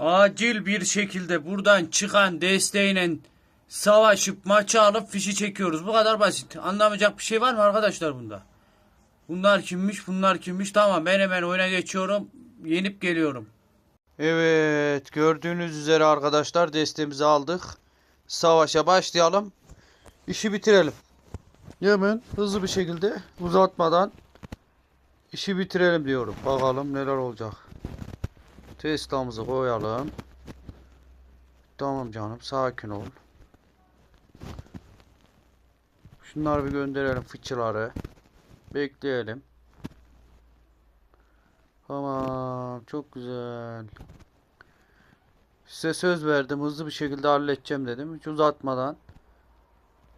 Acil bir şekilde buradan çıkan desteğiyle savaşıp maçı alıp fişi çekiyoruz. Bu kadar basit. Anlamayacak bir şey var mı arkadaşlar bunda? Bunlar kimmiş bunlar kimmiş tamam ben hemen oyuna geçiyorum. Yenip geliyorum. Evet gördüğünüz üzere arkadaşlar desteğimizi aldık. Savaşa başlayalım. İşi bitirelim. Hemen hızlı bir şekilde uzatmadan işi bitirelim diyorum. Bakalım neler olacak. Tesla'mızı koyalım. Tamam canım sakin ol. Şunları bir gönderelim fıçıları. Bekleyelim. Tamam çok güzel. Size söz verdim hızlı bir şekilde halledeceğim dedim. Hiç uzatmadan.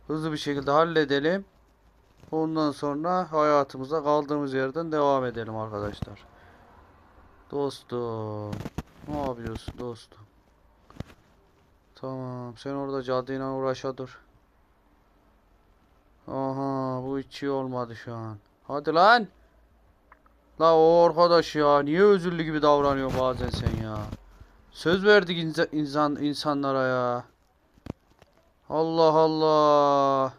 Hızlı bir şekilde halledelim. Ondan sonra hayatımıza kaldığımız yerden devam edelim arkadaşlar. Dostum. Ne yapıyorsun dostum? Tamam. Sen orada cadıyla uğraşa dur. Aha bu hiç iyi olmadı şu an. Hadi lan. La o arkadaş ya. Niye özürlü gibi davranıyor bazen sen ya. Söz verdik insa- insan insanlara ya. Allah Allah.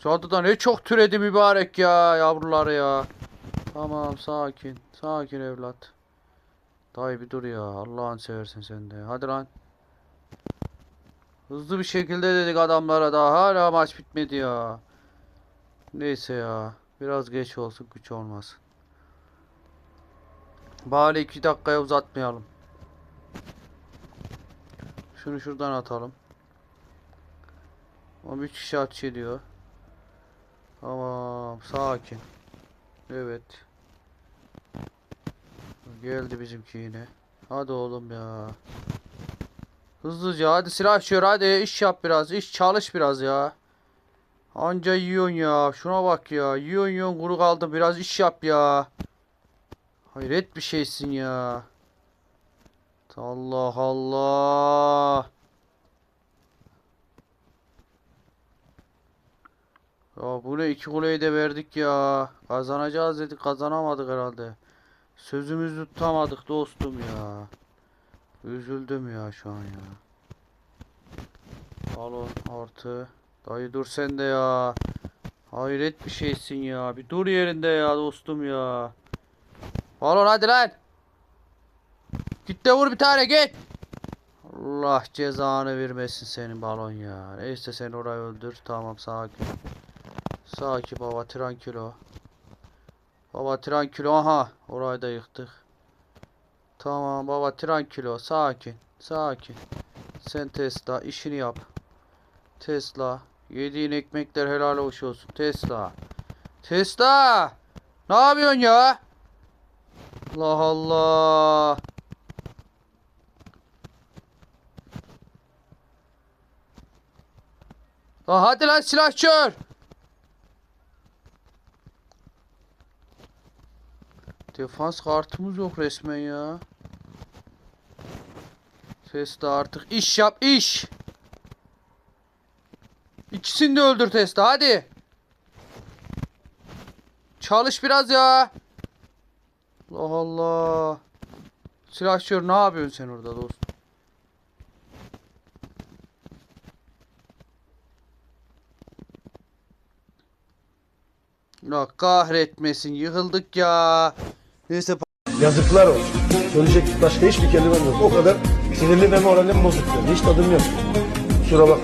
Cadıda ne çok türedi mübarek ya yavruları ya. Tamam sakin. Sakin evlat. Dayı bir dur ya. Allah'ın seversen sen de. Hadi lan. Hızlı bir şekilde dedik adamlara daha hala maç bitmedi ya. Neyse ya. Biraz geç olsun güç olmasın. Bari iki dakikaya uzatmayalım. Şunu şuradan atalım. O bir kişi ateş ediyor. Tamam sakin. Evet. Geldi bizimki yine. Hadi oğlum ya. Hızlıca hadi silah çör hadi iş yap biraz iş çalış biraz ya. Anca yiyorsun ya şuna bak ya yiyorsun yiyorsun kuru kaldın biraz iş yap ya. Hayret bir şeysin ya. Allah Allah. Ya bu ne iki kuleyi de verdik ya. Kazanacağız dedik kazanamadık herhalde. Sözümüzü tutamadık dostum ya. Üzüldüm ya şu an ya. Balon artı. Dayı dur sen de ya. Hayret bir şeysin ya. Bir dur yerinde ya dostum ya. Balon hadi lan. Git de vur bir tane git. Allah cezanı vermesin senin balon ya. Neyse sen orayı öldür. Tamam sakin. Sakin baba tranquilo. Baba tranquilo aha. Orayı da yıktık. Tamam baba tranquilo. Sakin. Sakin. Sen Tesla işini yap. Tesla. Yediğin ekmekler helal hoş olsun. Tesla. Tesla. Ne yapıyorsun ya? Allah Allah. Lan hadi lan silahçör. Defans kartımız yok resmen ya. Tesla artık iş yap iş. İkisini de öldür Tesla hadi. Çalış biraz ya. Allah Allah. Silahşör ne yapıyorsun sen orada dostum? La kahretmesin yıkıldık ya. Neyse Yazıklar olsun. Söyleyecek başka hiçbir kelimem yok. O kadar sinirli ve moralim bozuk. Hiç tadım yok. Kusura bak.